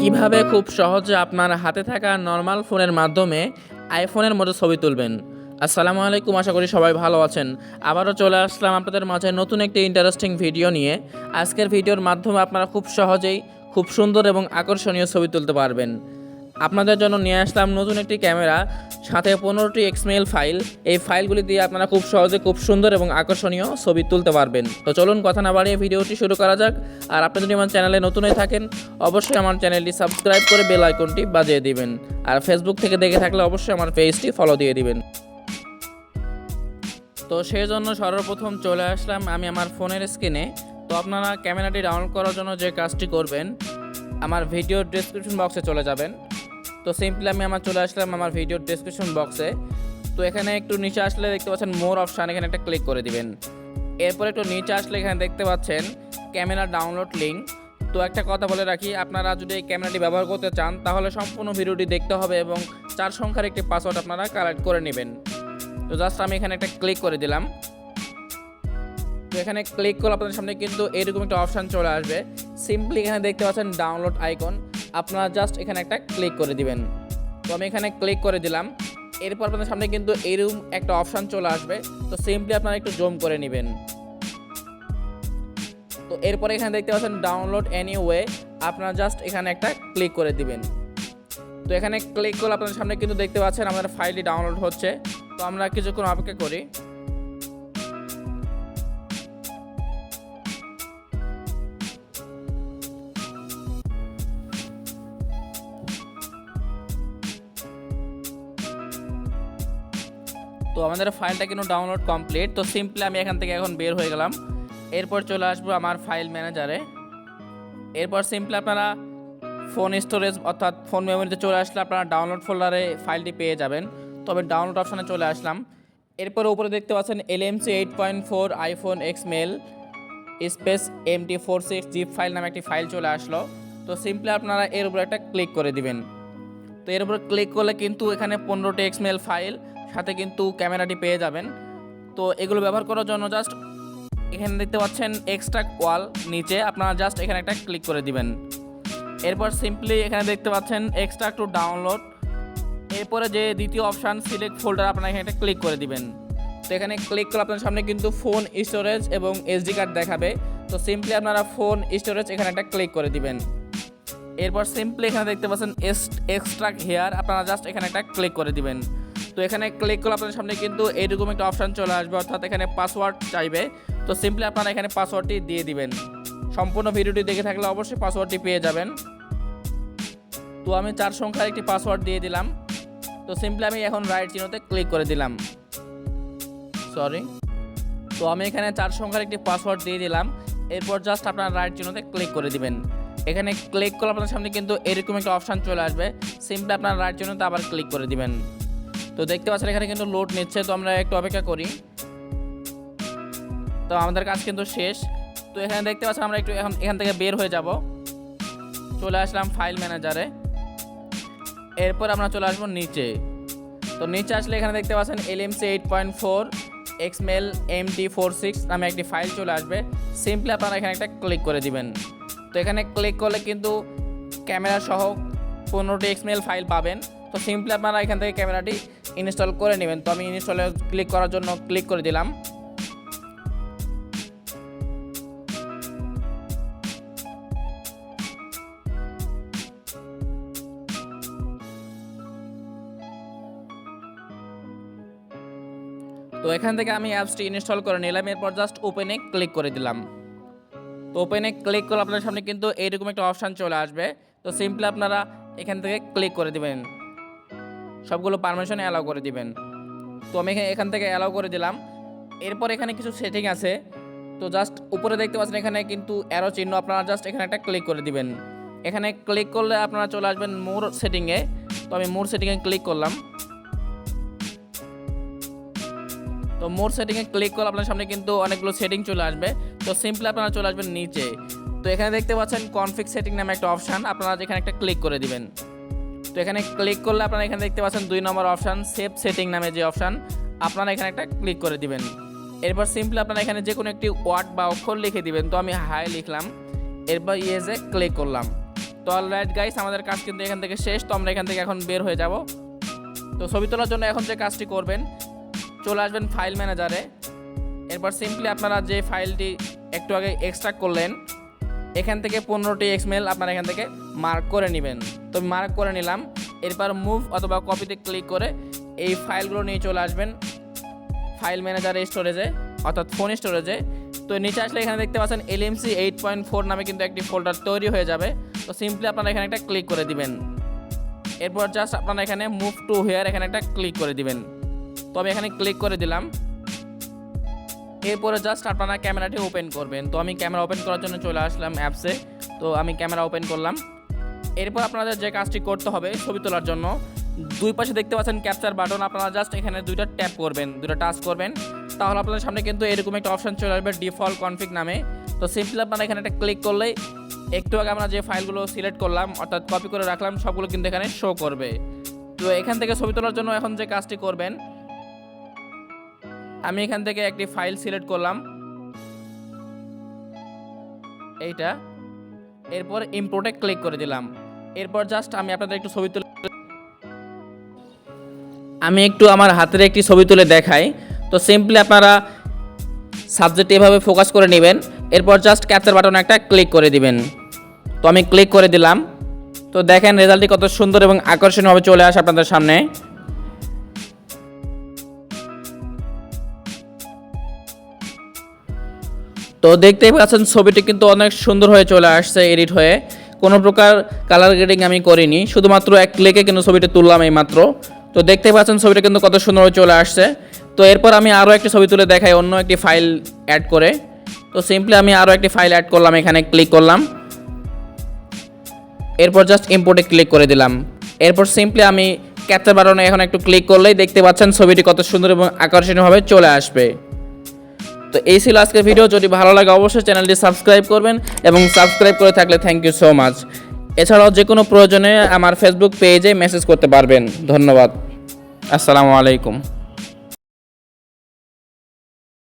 কীভাবে খুব সহজে আপনার হাতে থাকা নর্মাল ফোনের মাধ্যমে আইফোনের মতো ছবি তুলবেন? আসসালামু আলাইকুম, আশা করি সবাই ভালো আছেন। আবারও চলে আসলাম আপনাদের মাঝে নতুন একটি ইন্টারেস্টিং ভিডিও নিয়ে। আজকের ভিডিওর মাধ্যমে আপনারা খুব সহজেই খুব সুন্দর এবং আকর্ষণীয় ছবি তুলতে পারবেন। আপনাদের জন্য নিয়ে আসলাম নতুন একটি ক্যামেরা সাথে পনেরোটি এক্সমেল ফাইল এই ফাইলগুলি দিয়ে আপনারা খুব সহজে খুব সুন্দর এবং আকর্ষণীয় ছবি তুলতে পারবেন। তো চলুন কথা না বাড়িয়ে ভিডিওটি শুরু করা যাক। আর আপনি যদি আমার চ্যানেলে নতুন হয়ে থাকেন, অবশ্যই আমার চ্যানেলটি সাবস্ক্রাইব করে বেল আইকনটি বাজিয়ে দিবেন। আর ফেসবুক থেকে দেখে থাকলে অবশ্যই আমার পেজটি ফলো দিয়ে দিবেন। তো সেই জন্য সর্বপ্রথম চলে আসলাম আমি আমার ফোনের স্ক্রিনে। তো আপনারা ক্যামেরাটি ডাউনলোড করার জন্য যে কাজটি করবেন, আমার ভিডিও ডেসক্রিপশন বক্সে চলে যাবেন। তো সিম্পলি আমি আমার চলে আসলাম আমার ভিডিওর ডেসক্রিপশন বক্সে তো এখানে একটু নিচে আসলে দেখতে পাচ্ছেন মোর অপশান এখানে একটা ক্লিক করে দিবেন। এরপর একটু নিচে আসলে এখানে দেখতে পাচ্ছেন ক্যামেরা ডাউনলোড লিঙ্ক তো একটা কথা বলে রাখি, আপনারা যদি এই ক্যামেরাটি ব্যবহার করতে চান, তাহলে সম্পূর্ণ ভিডিওটি দেখতে হবে এবং চার সংখ্যার একটি পাসওয়ার্ড আপনারা কালেক্ট করে নেবেন। তো জাস্ট আমি এখানে একটা ক্লিক করে দিলাম। তো এখানে ক্লিক করলে আপনাদের সামনে কিন্তু এরকম একটা অপশান চলে আসবে। সিম্পলি এখানে দেখতে পাচ্ছেন ডাউনলোড আইকন আপনারা জাস্ট এখানে একটা ক্লিক করে দিবেন। তো আমি এখানে ক্লিক করে দিলাম। এরপর আপনাদের সামনে কিন্তু এরকম একটা অপশান চলে আসবে। তো সিম্পলি আপনারা একটু জুম করে নেবেন। তো এরপরে এখানে দেখতে পাচ্ছেন ডাউনলোড এনি ওয়ে আপনারা জাস্ট এখানে একটা ক্লিক করে দিবেন। তো এখানে ক্লিক করলে আপনাদের সামনে কিন্তু দেখতে পাচ্ছেন আমাদের ফাইলটি ডাউনলোড হচ্ছে। তো আমরা কিছুক্ষণ অপেক্ষা করি। তো আমাদের ফাইলটা কিন্তু ডাউনলোড কমপ্লিট তো সিম্পলি আমি এখান থেকে এখন বের হয়ে গেলাম। এরপর চলে আসব আমার ফাইল ম্যানেজারে এরপর সিম্পলি আপনারা ফোন স্টোরেজ অর্থাৎ ফোন মেমোরিতে চলে আসলে আপনারা ডাউনলোড ফোল্ডারে ফাইলটি পেয়ে যাবেন। তবে ডাউনলোড অপশানে চলে আসলাম। এরপর উপরে দেখতে পাচ্ছেন LMC eight point four iPhone XML space MT four six zip file নামে একটি ফাইল চলে আসলো। তো সিম্পলি আপনারা এর উপরে একটা ক্লিক করে দিবেন। তো এর উপরে ক্লিক করলে কিন্তু এখানে পনেরোটি এক্সমেল ফাইল সাথে কিন্তু ক্যামেরাটি পেয়ে যাবেন। তো এগুলো ব্যবহার করার জন্য জাস্ট এখানে দেখতে পাচ্ছেন এক্সট্রা ওয়াল নিচে আপনারা জাস্ট এখানে একটা ক্লিক করে দিবেন। এরপর সিম্পলি এখানে দেখতে পাচ্ছেন এক্সট্রা টু ডাউনলোড এরপরে যে দ্বিতীয় অপশান সিলেক্ট ফোল্ডার আপনারা এখানে একটা ক্লিক করে দিবেন। তো এখানে ক্লিক করলে আপনার সামনে কিন্তু ফোন স্টোরেজ এবং এসডি কার্ড দেখাবে। তো সিম্পলি আপনারা ফোন স্টোরেজ এখানে একটা ক্লিক করে দিবেন। এরপর সিম্পলি এখানে দেখতে পাচ্ছেন এক্সট্রা হেয়ার আপনারা জাস্ট এখানে একটা ক্লিক করে দিবেন। তো এখানে ক্লিক করলে আপনাদের সামনে কিন্তু এইরকম একটা অপশান চলে আসবে, অর্থাৎ এখানে পাসওয়ার্ড চাইবে। তো সিম্পলি আপনারা এখানে পাসওয়ার্ডটি দিয়ে দিবেন। সম্পূর্ণ ভিডিওটি দেখে থাকলে অবশ্যই পাসওয়ার্ডটি পেয়ে যাবেন। তো আমি চার সংখ্যার একটি পাসওয়ার্ড দিয়ে দিলাম। তো সিম্পলি আমি এখন রাইট চিহ্নতে ক্লিক করে দিলাম। সরি তো আমি এখানে চার সংখ্যার একটি পাসওয়ার্ড দিয়ে দিলাম। এরপর জাস্ট আপনার রাইট চিহ্নতে ক্লিক করে দিবেন। এখানে ক্লিক করলে আপনার সামনে কিন্তু এরকম একটা অপশান চলে আসবে। সিম্পলি আপনার রাইট চিহ্নতে আবার ক্লিক করে দিবেন। তো দেখতে পাচ্ছেন, এখানে কিন্তু লোড নিচ্ছে। তো আমরা একটু অপেক্ষা করি। তো আমাদের কাজ কিন্তু শেষ। তো এখানে দেখতে পাচ্ছেন, আমরা একটু এখন এখান থেকে বের হয়ে যাব। চলে আসলাম ফাইল ম্যানেজারে এরপর আমরা চলে আসব নিচে। তো নিচে আসলে এখানে দেখতে পাচ্ছেন LMC eight point four XML M D four six নামে একটি ফাইল চলে আসবে। সিম্পলি আপনারা এখানে একটা ক্লিক করে দিবেন। তো এখানে ক্লিক করলে কিন্তু ক্যামেরা সহ পনেরোটি এক্সমেল ফাইল পাবেন। তো সিম্পলি আপনারা এখান থেকে ক্যামেরাটি ইনস্টল করে নেবেন। তো আমি ইনস্টলে ক্লিক করার জন্য ক্লিক করে দিলাম। তো এখান থেকে আমি অ্যাপসটি ইনস্টল করে নিলাম। এরপর জাস্ট ওপেনে ক্লিক করে দিলাম। তো ওপেনে ক্লিক করলে আপনার সামনে কিন্তু এইরকম একটা অপশান চলে আসবে। তো সিম্পলি আপনারা এখান থেকে ক্লিক করে দিবেন। সবগুলো পারমিশনে অ্যালাউ করে দিবেন। তো আমি এখানে থেকে অ্যালাউ করে দিলাম। এরপর এখানে কিছু সেটিং আছে। তো জাস্ট উপরে দেখতে পাচ্ছেন এখানে কিন্তু অ্যারো চিহ্ন আপনারা জাস্ট এখানে একটা ক্লিক করে দিবেন। এখানে ক্লিক করলে আপনারা চলে আসবেন মোর সেটিংয়ে তো আমি মোর সেটিংয়ে ক্লিক করলাম। তো মোর সেটিংয়ে ক্লিক করলে আপনার সামনে কিন্তু অনেকগুলো সেটিং চলে আসবে। তো সিম্পলি আপনারা চলে আসবেন নিচে। তো এখানে দেখতে পাচ্ছেন কনফিগ সেটিং নামে একটা অপশান আপনারা এখানে একটা ক্লিক করে দিবেন। তো এখানে ক্লিক করলে আপনারা এখানে দেখতে পাচ্ছেন দুই নম্বর অপশান সেভ সেটিং নামে যে অপশান আপনারা এখানে একটা ক্লিক করে দিবেন। এরপর সিম্পলি আপনারা এখানে যে কোনো একটি ওয়ার্ড বা অক্ষর লিখে দিবেন, তো আমি হাই লিখলাম। এরপর ইয়েজে ক্লিক করলাম। তো অল রাইট গাইস আমাদের কাজ কিন্তু এখান থেকে শেষ, তো আমরা এখান থেকে এখন বের হয়ে যাব। তো ছবি তোলার জন্য এখন যে কাজটি করবেন, চলে আসবেন ফাইল ম্যানেজারে এরপর সিম্পলি আপনারা যে ফাইলটি একটু আগে এক্সট্রাক্ট করলেন এখান থেকে পনেরোটি এক্সমেল আপনারা এখান থেকে মার্ক করে নেবেন। তো মার্ক করে নিলাম, এরপর মুভ অথবা কপিতে ক্লিক করে এই ফাইলগুলো নিয়ে চলে আসবেন ফাইল ম্যানেজার স্টোরেজে অর্থাৎ ফোন স্টোরেজে তো নিচে আসলে এখানে দেখতে পাচ্ছেন এলএমসি এইট পয়েন্ট ফোর নামে কিন্তু একটি ফোল্ডার তৈরি হয়ে যাবে। তো সিম্পলি আপনারা এখানে একটা ক্লিক করে দিবেন। এরপর জাস্ট আপনারা এখানে মুভ টু হেয়ার এখানে একটা ক্লিক করে দিবেন। তো আমি এখানে ক্লিক করে দিলাম। এরপরে জাস্ট আপনারা ক্যামেরাটি ওপেন করবেন। তো আমি ক্যামেরা ওপেন করার জন্য চলে আসলাম অ্যাপসে তো আমি ক্যামেরা ওপেন করলাম। এরপর আপনাদের যে কাজটি করতে হবে ছবি তোলার জন্য, দুই পাশে দেখতে পাচ্ছেন ক্যাপচার বাটন আপনারা জাস্ট এখানে দুইটা ট্যাপ করবেন, দুইটা টাচ করবেন। তাহলে আপনাদের সামনে কিন্তু এরকম একটা অপশন চলে আসবে ডিফল্ট কনফিগ নামে। তো সিম্পলি আপনারা এখানে একটা ক্লিক করলেই একটু আগে আমরা যে ফাইলগুলো সিলেক্ট করলাম, অর্থাৎ কপি করে রাখলাম, সবগুলো কিন্তু এখানে শো করবে। তো এখান থেকে ছবি তোলার জন্য এখন যে কাজটি করবেন আমি এখান থেকে একটি ফাইল সিলেক্ট করলাম। এইটা। এরপর ইম্পোর্টে ক্লিক করে দিলাম। এরপর জাস্ট আমি আপনাদের একটু ছবি তুলে আমি একটু আমার হাতের একটি ছবি তুলে দেখাই। তো সিম্পলি আপনারা সাবজেক্ট এভাবে ফোকাস করে নেবেন। এরপর জাস্ট ক্যাপচার বাটন একটা ক্লিক করে দিবেন। তো আমি ক্লিক করে দিলাম। তো দেখেন রেজাল্টটি কত সুন্দর এবং আকর্ষণীয়ভাবে চলে আসে আপনাদের সামনে। তো দেখতেই পাচ্ছেন, ছবিটি কিন্তু অনেক সুন্দর হয়ে চলে আসছে এডিট হয়ে। কোনো প্রকার কালার গ্রেডিং আমি করিনি, শুধুমাত্র এক ক্লিকে কিন্তু ছবিটি তুললাম এই মাত্র তো দেখতে পাচ্ছেন, ছবিটা কিন্তু কত সুন্দর হয়ে চলে আসছে। তো এরপর আমি আরও একটি ছবি তুলে দেখাই, অন্য একটি ফাইল অ্যাড করে। তো সিম্পলি আমি আরও একটি ফাইল অ্যাড করলাম, এখানে ক্লিক করলাম। এরপর জাস্ট ইম্পোর্টে ক্লিক করে দিলাম। এরপর সিম্পলি আমি ক্যাপচার বাটনে এখন একটু ক্লিক করলেই দেখতে পাচ্ছেন, ছবিটি কত সুন্দর এবং আকর্ষণীয়ভাবে চলে আসবে। তো এই ছিল আজকের ভিডিও যদি ভালো লাগে, অবশ্যই চ্যানেলটি সাবস্ক্রাইব করবেন এবং সাবস্ক্রাইব করে থাকলে থ্যাংক ইউ সো মাচ এছাড়াও যে কোনো প্রয়োজনে আমার ফেসবুক পেজে মেসেজ করতে পারবেন। ধন্যবাদ। আসসালামু আলাইকুম।